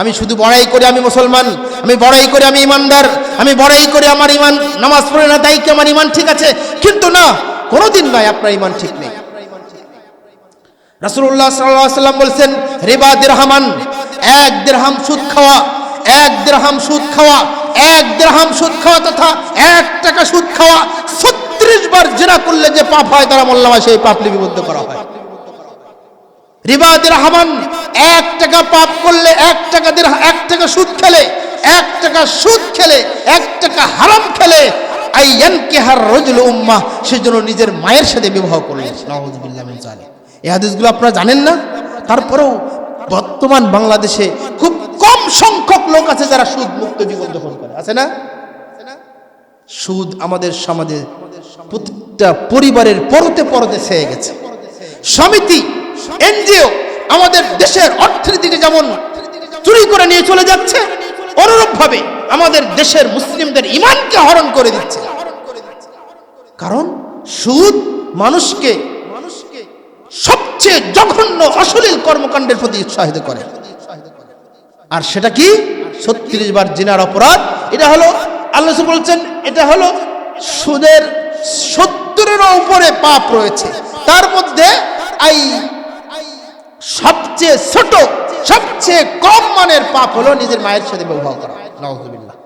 আমি শুধু বড়াই করে আমি মুসলমান, আমি বড়াই করে আমি ইমানদার, আমি বড়াই করে আমার ইমান, নামাজ পড়ে না, তাই কি আমার ইমান ঠিক আছে? কিন্তু না, কোনোদিন নয় আপনার ইমান ঠিক নেই। আলাইহি সাল্লাম বলছেন, রিবা দিরহামান, এক দিরহাম সুদ খাওয়া, এক দিরহাম সুদ খাওয়া, এক দিরহাম সুদ খাওয়া তথা এক টাকা সুদ খাওয়া 36 বার জিনা করলে যে পাপ হয়, তারা মোল্লামা সেই পাপ লিপিবদ্ধ করা হয়। রিবা দিরহামান এক টাকা পাপ করলে এক টাকা এক টাকা সুদ খেলে, এক টাকা সুদ খেলে, এক টাকা হারাম খেলে, আইয়ান কেহার রজুল উম্মাহ সেজন্য নিজের মায়ের সাথে বিবাহ করলেন জালিক এই হাদিসগুলো আপনারা জানেন না? তারপরেও বর্তমান বাংলাদেশে খুব কম সংখ্যক লোক আছে যারা সুদ মুক্ত জীবন যাপন করে। আছে না? সুদ আমাদের সমাজে প্রত্যেকটা পরিবারের পরতে পরতে ছেয়ে গেছে। সমিতি এনজিও আমাদের দেশের অর্থনীতিকে যেমন চুরি করে নিয়ে চলে যাচ্ছে, অনুরূপভাবে আমাদের দেশের মুসলিমদের ইমানকে হরণ করে দিচ্ছে। কারণ সুদ মানুষকে মানুষকে সবচেয়ে জঘন্য অশ্লীল কর্মকাণ্ডের প্রতি উৎসাহিত করে। আর সেটা কি? ছত্রিশ বার জিনার অপরাধ। এটা হলো, আল্লাহ বলছেন, এটা হলো সুদের সত্তরের উপরে পাপ রয়েছে। তার মধ্যে এই সবচেয়ে ছোট সবচেয়ে কম মানের পাপ হলো নিজের মায়ের সাথে ব্যবহার করা। নাউজুবিল্লাহ।